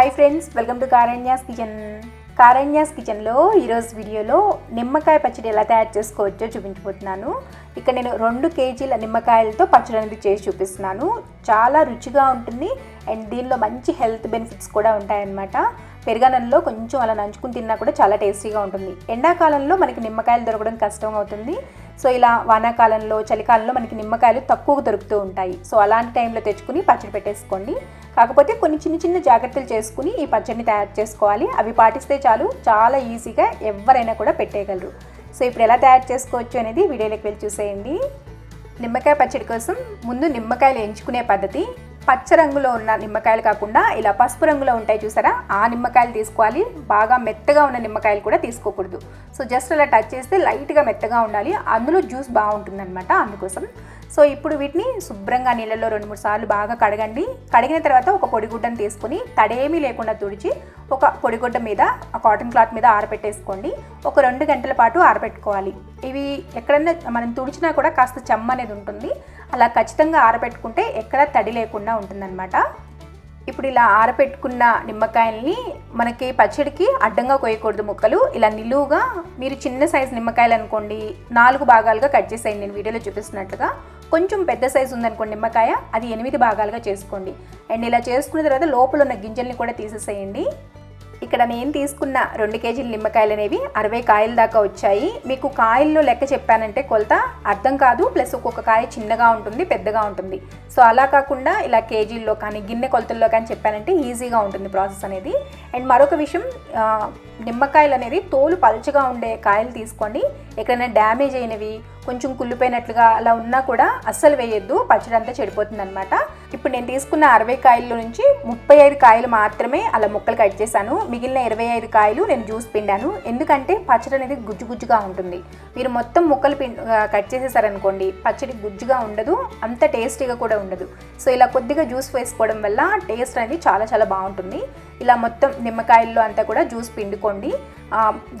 Hi friends welcome to Karanya's kitchen Karanya's కిచెన్లో ఈరోజు వీడియోలో నిమ్మకాయ పచ్చడి ఎలా తయారు చేసుకోవచ్చో చూపించబోతున్నాను. ఇక్కడ నేను రెండు కేజీల నిమ్మకాయలతో పచ్చడి అనేది చేసి చూపిస్తున్నాను. చాలా రుచిగా ఉంటుంది అండ్ దీనిలో మంచి హెల్త్ బెనిఫిట్స్ కూడా ఉంటాయన్నమాట. పెరుగనంలో కొంచెం అలా నంచుకుని తిన్నా కూడా చాలా టేస్టీగా ఉంటుంది. ఎండాకాలంలో మనకి నిమ్మకాయలు దొరకడం కష్టం అవుతుంది. సో ఇలా వానాకాలంలో చలికాలంలో మనకి నిమ్మకాయలు తక్కువగా దొరుకుతూ ఉంటాయి. సో అలాంటి టైంలో తెచ్చుకుని పచ్చడి పెట్టేసుకోండి. కాకపోతే కొన్ని చిన్న చిన్న జాగ్రత్తలు చేసుకుని ఈ పచ్చడిని తయారు చేసుకోవాలి. అవి పాటిస్తే చాలు చాలా ఈజీగా ఎవరైనా కూడా పెట్టేయగలరు. సో ఇప్పుడు ఎలా తయారు చేసుకోవచ్చు అనేది వీడియోలోకి వెళ్ళి చూసేయండి. నిమ్మకాయ పచ్చడి కోసం ముందు నిమ్మకాయలు ఎంచుకునే పద్ధతి పచ్చ రంగులో ఉన్న నిమ్మకాయలు కాకుండా ఇలా పసుపు రంగులో ఉంటాయి చూసారా? ఆ నిమ్మకాయలు తీసుకోవాలి. బాగా మెత్తగా ఉన్న నిమ్మకాయలు కూడా తీసుకోకూడదు. సో జస్ట్ అలా టచ్ చేస్తే లైట్గా మెత్తగా ఉండాలి. అందులో జ్యూస్ బాగుంటుంది అనమాట అందుకోసం సో ఇప్పుడు వీటిని శుభ్రంగా నీళ్ళలో రెండు మూడు సార్లు బాగా కడగండి. కడిగిన తర్వాత ఒక పొడిగుడ్డను తీసుకుని తడేమీ లేకుండా తుడిచి ఒక పొడిగుడ్డ మీద ఆ కాటన్ క్లాత్ మీద ఆరబెట్టేసుకోండి ఒక రెండు గంటల పాటు ఆరబెట్టుకోవాలి ఇవి ఎక్కడన్నా మనం తుడిచినా కూడా కాస్త చెమ్మ అనేది ఉంటుంది. అలా ఖచ్చితంగా ఆరబెట్టుకుంటే ఎక్కడ తడి లేకుండా ఉంటుందన్నమాట. ఇప్పుడు ఇలా ఆరబెట్టుకున్న నిమ్మకాయల్ని మనకి పచ్చడికి అడ్డంగా కోయకూడదు ముక్కలు. ఇలా నిలువుగా మీరు చిన్న సైజు నిమ్మకాయలు అనుకోండి నాలుగు భాగాలుగా కట్ చేసేయండి. నేను వీడియోలో చూపిస్తున్నట్లుగా. కొంచెం పెద్ద సైజు ఉందనుకోండి నిమ్మకాయ అది ఎనిమిది భాగాలుగా చేసుకోండి. అండ్ ఇలా చేసుకున్న తర్వాత లోపల ఉన్న గింజల్ని కూడా తీసేసేయండి. ఇక్కడ నేను తీసుకున్న రెండు కేజీల నిమ్మకాయలు అనేవి అరవై కాయల దాకా వచ్చాయి. మీకు కాయల్లో లెక్క చెప్పానంటే కొలత అర్థం కాదు ప్లస్ ఒక్కొక్క కాయ చిన్నగా ఉంటుంది పెద్దగా ఉంటుంది. సో అలా కాకుండా ఇలా కేజీల్లో కానీ గిన్నె కొలతల్లో కానీ చెప్పానంటే ఈజీగా ఉంటుంది ప్రాసెస్ అనేది. అండ్ మరొక విషయం నిమ్మకాయలు అనేది తోలు పలుచగా ఉండే కాయలు తీసుకోండి. ఎక్కడైనా డ్యామేజ్ అయినవి కొంచెం కుళ్ళిపోయినట్లుగా అలా ఉన్నా కూడా అస్సలు వేయొద్దు. పచ్చడి అంతా చెడిపోతుంది అనమాట ఇప్పుడు నేను తీసుకున్న అరవై కాయల్లో నుంచి ముప్పై ఐదు కాయలు మాత్రమే అలా ముక్కలు కట్ చేశాను. మిగిలిన ఇరవై ఐదు కాయలు నేను జ్యూస్ పిండాను. ఎందుకంటే పచ్చడి అనేది గుజ్జు గుజ్జుగా ఉంటుంది. మీరు మొత్తం ముక్కలు పిం కట్ చేసేసారనుకోండి పచ్చడి గుజ్జుగా ఉండదు అంత టేస్టీగా కూడా ఉండదు. సో ఇలా కొద్దిగా జ్యూస్ వేసుకోవడం వల్ల టేస్ట్ అనేది చాలా చాలా బాగుంటుంది. ఇలా మొత్తం నిమ్మకాయల్లో అంతా కూడా జ్యూస్ పిండుకోండి.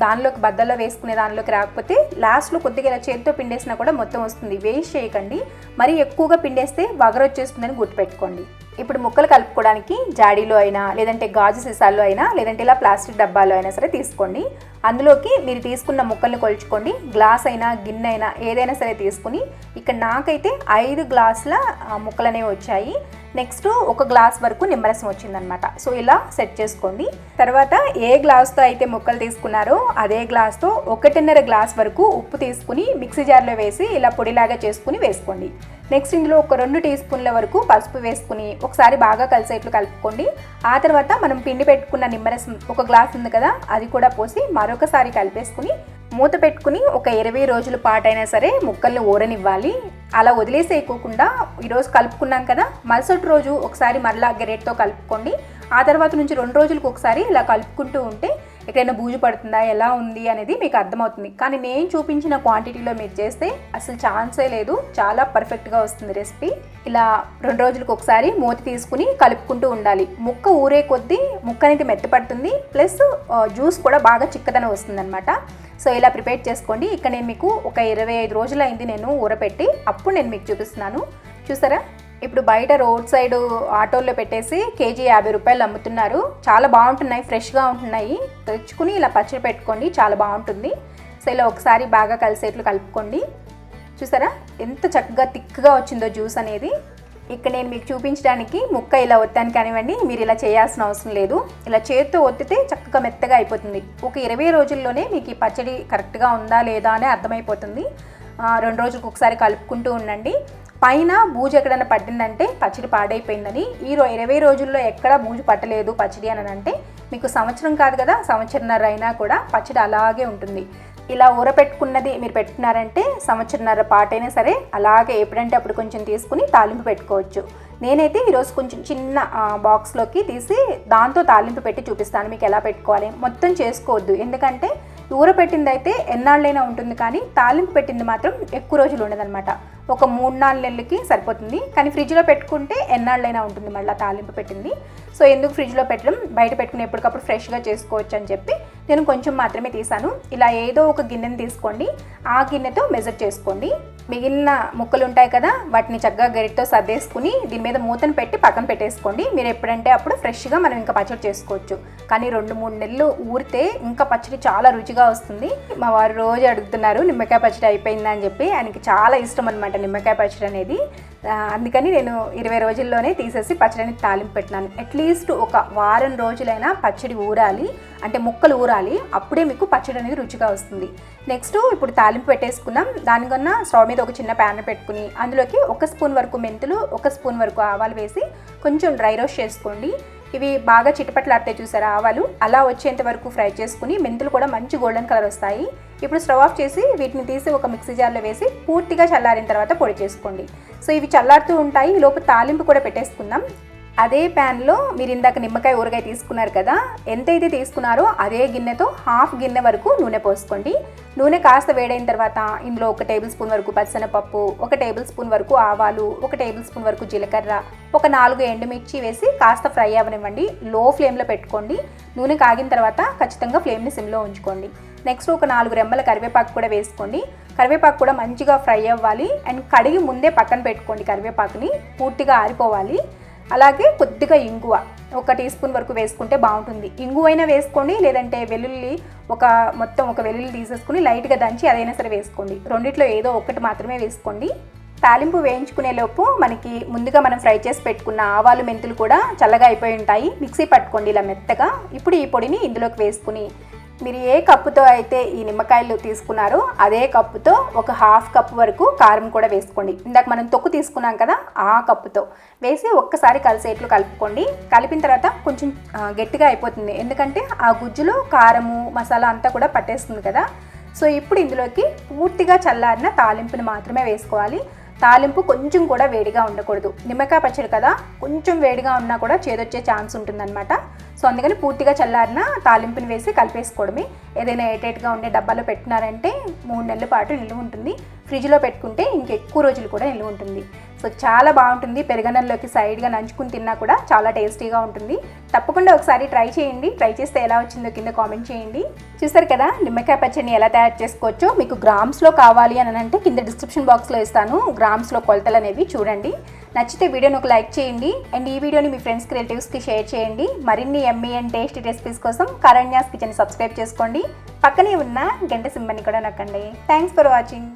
దానిలోకి బద్దల్లో వేసుకునే దానిలోకి రాకపోతే లాస్ట్లో కొద్దిగా ఇలా చేతితో పిండేసినా కూడా మొత్తం వస్తుంది. వేస్ట్ చేయకండి. మరీ ఎక్కువగా పిండేస్తే వగరొచ్చేస్తుందని వచ్చేస్తుందని పెట్టుకోండి. ఇప్పుడు ముక్కలు కలుపుకోవడానికి జాడీలో అయినా లేదంటే గాజు సీసాల్లో అయినా లేదంటే ఇలా ప్లాస్టిక్ డబ్బాలో అయినా సరే తీసుకోండి. అందులోకి మీరు తీసుకున్న ముక్కల్ని కొలుచుకోండి. గ్లాస్ అయినా గిన్నె అయినా ఏదైనా సరే తీసుకుని ఇక్కడ నాకైతే ఐదు గ్లాసుల ఆ, ముక్కలు అనేవి వచ్చాయి. నెక్స్ట్ ఒక గ్లాస్ వరకు నిమ్మరసం వచ్చిందనమాట సో ఇలా సెట్ చేసుకోండి. తర్వాత ఏ గ్లాస్తో అయితే ముక్కలు తీసుకున్నారో అదే గ్లాస్తో ఒకటిన్నర గ్లాస్ వరకు ఉప్పు తీసుకుని మిక్సీ జార్లో వేసి ఇలా పొడిలాగా చేసుకుని వేసుకోండి. నెక్స్ట్ ఇందులో ఒక రెండు టీ స్పూన్ల వరకు పసుపు వేసుకుని ఒకసారి బాగా కలిసేట్లు కలుపుకోండి. ఆ తర్వాత మనం పిండి పెట్టుకున్న నిమ్మరసం ఒక గ్లాస్ ఉంది కదా అది కూడా పోసి మరొకసారి కలిపేసుకుని మూత పెట్టుకుని ఒక ఇరవై రోజుల పాటైనా సరే ముక్కల్ని ఊరనివ్వాలి. అలా వదిలేసేయకోకుండా ఈరోజు కలుపుకున్నాం కదా మరుసటి రోజు ఒకసారి మరలా గెరెట్తో కలుపుకోండి. ఆ తర్వాత నుంచి రెండు రోజులకు ఒకసారి ఇలా కలుపుకుంటూ ఉంటే ఎక్కడైనా బూజు పడుతుందా ఎలా ఉంది అనేది మీకు అర్థమవుతుంది. కానీ నేను చూపించిన క్వాంటిటీలో మీరు చేస్తే అసలు ఛాన్సే లేదు. చాలా పర్ఫెక్ట్గా వస్తుంది రెసిపీ ఇలా రెండు రోజులకు ఒకసారి మూత తీసుకుని కలుపుకుంటూ ఉండాలి. ముక్క ఊరే కొద్దీ ముక్క అనేది మెత్తపడుతుంది. ప్లస్ జ్యూస్ కూడా బాగా చిక్కదనం వస్తుందన్నమాట. సో ఇలా ప్రిపేర్ చేసుకోండి. ఇక్కడ నేను మీకు ఒక ఇరవై ఐదు రోజులు అయింది నేను ఊరపెట్టి అప్పుడు నేను మీకు చూపిస్తున్నాను. చూసారా? ఇప్పుడు బయట రోడ్ సైడ్ ఆటోల్లో పెట్టేసి కేజీ యాభై రూపాయలు అమ్ముతున్నారు. చాలా బాగుంటున్నాయి ఫ్రెష్గా ఉంటున్నాయి. తెచ్చుకుని ఇలా పచ్చడి పెట్టుకోండి చాలా బాగుంటుంది. సో ఇలా ఒకసారి బాగా కలిసేట్లు కలుపుకోండి. చూసారా? ఎంత చక్కగా థిక్గా వచ్చిందో జ్యూస్ అనేది. ఇక్కడ నేను మీకు చూపించడానికి ముక్క ఇలా ఒత్తాను కానివ్వండి మీరు ఇలా చేయాల్సిన అవసరం లేదు. ఇలా చేతితో ఒత్తితే చక్కగా మెత్తగా అయిపోతుంది. ఒక ఇరవై రోజుల్లోనే మీకు ఈ పచ్చడి కరెక్ట్గా ఉందా లేదా అని అర్థమైపోతుంది. రెండు రోజులకు ఒకసారి కలుపుకుంటూ ఉండండి. పైన బూజు ఎక్కడైనా పట్టిందంటే పచ్చడి పాడైపోయిందని. ఈ రో ఇరవై రోజుల్లో ఎక్కడ బూజు పట్టలేదు పచ్చడి అని అంటే మీకు సంవత్సరం కాదు కదా సంవత్సరంన్నర అయినా కూడా పచ్చడి అలాగే ఉంటుంది. ఇలా ఊరపెట్టుకున్నది మీరు పెట్టుకున్నారంటే సంవత్సరంన్నర పాటైనా సరే అలాగే ఎప్పుడంటే అప్పుడు కొంచెం తీసుకుని తాలింపు పెట్టుకోవచ్చు. నేనైతే ఈరోజు కొంచెం చిన్న బాక్స్లోకి తీసి దాంతో తాలింపు పెట్టి చూపిస్తాను మీకు ఎలా పెట్టుకోవాలి. మొత్తం చేసుకోవద్దు. ఎందుకంటే ఊరపెట్టింది అయితే ఎన్నాళ్ళైనా ఉంటుంది కానీ తాలింపు పెట్టింది మాత్రం ఎక్కువ రోజులు ఉండదన్నమాట. ఒక మూడు నాలుగు నెలలకి సరిపోతుంది. కానీ ఫ్రిడ్జ్లో పెట్టుకుంటే ఎన్నాళ్ళైనా ఉంటుంది మళ్ళీ తాలింపు పెట్టింది. సో ఎందుకు ఫ్రిడ్జ్లో పెట్టడం? బయట పెట్టుకుని ఎప్పటికప్పుడు ఫ్రెష్గా చేసుకోవచ్చు అని చెప్పి నేను కొంచెం మాత్రమే తీసాను. ఇలా ఏదో ఒక గిన్నెని తీసుకోండి. ఆ గిన్నెతో మెజర్ చేసుకోండి. మిగిలిన ముక్కలు ఉంటాయి కదా వాటిని చక్కగా గరిటతో సర్దేసుకుని దీని మీద మూతను పెట్టి పక్కన పెట్టేసుకోండి. మీరు ఎప్పుడంటే అప్పుడు ఫ్రెష్గా మనం ఇంకా పచ్చడి చేసుకోవచ్చు. కానీ రెండు మూడు నెలలు ఊరితే ఇంకా పచ్చడి చాలా రుచిగా వస్తుంది. మా వారు రోజు అడుగుతున్నారు నిమ్మకాయ పచ్చడి అయిపోయిందని చెప్పి. ఆయనకి చాలా ఇష్టం అనమాట నిమ్మకాయ పచ్చడి అనేది అందుకని నేను ఇరవై రోజుల్లోనే తీసేసి పచ్చడిని తాలింపు పెట్టినాను. అట్లీస్ట్ ఒక వారం రోజులైనా పచ్చడి ఊరాలి. అంటే ముక్కలు ఊరాలి. అప్పుడే మీకు పచ్చడి అనేది రుచిగా వస్తుంది. నెక్స్ట్ ఇప్పుడు తాలింపు పెట్టేసుకున్నాం దానికన్నా స్టవ్ మీద ఒక చిన్న ప్యాన్ పెట్టుకుని అందులోకి ఒక స్పూన్ వరకు మెంతులు ఒక స్పూన్ వరకు ఆవాలు వేసి కొంచెం డ్రై రోస్ట్ చేసుకోండి. ఇవి బాగా చిటపట్లాడితే చూసారా ఆవాలు అలా వచ్చేంత వరకు ఫ్రై చేసుకుని మెంతులు కూడా మంచి గోల్డెన్ కలర్ వస్తాయి. ఇప్పుడు స్టవ్ ఆఫ్ చేసి వీటిని తీసి ఒక మిక్సీ జార్లో వేసి పూర్తిగా చల్లారిన తర్వాత పొడి చేసుకోండి. సో ఇవి చల్లారుతూ ఉంటాయి. ఈ లోపు తాలింపు కూడా పెట్టేసుకుందాం. అదే ప్యాన్లో మీరు ఇందాక నిమ్మకాయ ఊరగాయ తీసుకున్నారు కదా ఎంతైతే తీసుకున్నారో అదే గిన్నెతో హాఫ్ గిన్నె వరకు నూనె పోసుకోండి. నూనె కాస్త వేడైన తర్వాత ఇందులో ఒక టేబుల్ స్పూన్ వరకు పచ్చనపప్పు ఒక టేబుల్ స్పూన్ వరకు ఆవాలు ఒక టేబుల్ స్పూన్ వరకు జీలకర్ర ఒక నాలుగు ఎండుమిర్చి వేసి కాస్త ఫ్రై అవ్వనివ్వండి. లో ఫ్లేమ్లో పెట్టుకోండి. నూనె కాగిన తర్వాత ఖచ్చితంగా ఫ్లేమ్ని సిమ్లో ఉంచుకోండి. నెక్స్ట్ ఒక నాలుగు రెమ్మల కరివేపాకు కూడా వేసుకోండి. కరివేపాకు కూడా మంచిగా ఫ్రై అవ్వాలి. అండ్ కడిగి ముందే పక్కన పెట్టుకోండి కరివేపాకుని. పూర్తిగా ఆరిపోవాలి. అలాగే కొద్దిగా ఇంగువ. ఒక టీ స్పూన్ వరకు వేసుకుంటే బాగుంటుంది. ఇంగు అయినా వేసుకోండి లేదంటే వెల్లుల్లి ఒక మొత్తం ఒక వెల్లుల్లి తీసేసుకుని లైట్గా దంచి అదైనా సరే వేసుకోండి. రెండిట్లో ఏదో ఒకటి మాత్రమే వేసుకోండి. తాలింపు వేయించుకునే లోపు మనకి ముందుగా మనం ఫ్రై చేసి పెట్టుకున్న ఆవాలు మెంతులు కూడా చల్లగా అయిపోయి ఉంటాయి. మిక్సీ పట్టుకోండి ఇలా మెత్తగా. ఇప్పుడు ఈ పొడిని ఇందులోకి వేసుకుని మీరు ఏ కప్పుతో అయితే ఈ నిమ్మకాయలు తీసుకున్నారో అదే కప్పుతో ఒక హాఫ్ కప్ వరకు కారం కూడా వేసుకోండి. ఇందాక మనం తొక్కు తీసుకున్నాం కదా ఆ కప్పుతో వేసి ఒక్కసారి కలిసేట్లు కలుపుకోండి. కలిపిన తర్వాత కొంచెం గట్టిగా అయిపోతుంది. ఎందుకంటే ఆ గుజ్జులో కారము మసాలా అంతా కూడా పట్టేస్తుంది కదా. సో ఇప్పుడు ఇందులోకి పూర్తిగా చల్లారిన తాలింపుని మాత్రమే వేసుకోవాలి. తాలింపు కొంచెం కూడా వేడిగా ఉండకూడదు. నిమ్మకాయ పచ్చడి కదా కొంచెం వేడిగా ఉన్నా కూడా చేదొచ్చే ఛాన్స్ ఉంటుందన్నమాట. సో అందుకని పూర్తిగా చల్లారిన తాలింపుని వేసి కలిపేసుకోవడమే. ఏదైనా ఎయిటైట్గా ఉండే డబ్బాలో పెట్టినారంటే మూడు నెలల పాటు నిల్వ ఉంటుంది. ఫ్రిడ్జ్లో పెట్టుకుంటే ఇంకెక్కువ రోజులు కూడా నిల్వ ఉంటుంది. సో చాలా బాగుంటుంది. పెరగనంలోకి సైడ్గా నంచుకుని తిన్నా కూడా చాలా టేస్టీగా ఉంటుంది. తప్పకుండా ఒకసారి ట్రై చేయండి. ట్రై చేస్తే ఎలా వచ్చిందో కింద కామెంట్ చేయండి. చూసారు కదా నిమ్మకాయ పచ్చడిని ఎలా తయారు చేసుకోవచ్చో మీకు గ్రామ్స్లో కావాలి అని అంటే కింద డిస్క్రిప్షన్ బాక్స్లో ఇస్తాను. గ్రామ్స్లో కొలతలు అనేవి చూడండి. నచ్చితే వీడియోని ఒక లైక్ చేయండి. అండ్ ఈ వీడియోని మీ ఫ్రెండ్స్కి రిలేటివ్స్కి షేర్ చేయండి. మరిన్ని ఎమ్మీ అండ్ టేస్టీ రెసిపీస్ కోసం కరణ్యాస్ కిచెన్ సబ్స్క్రైబ్ చేసుకోండి. పక్కనే ఉన్న గంట సింబని కూడా నొక్కండి. Thanks for watching.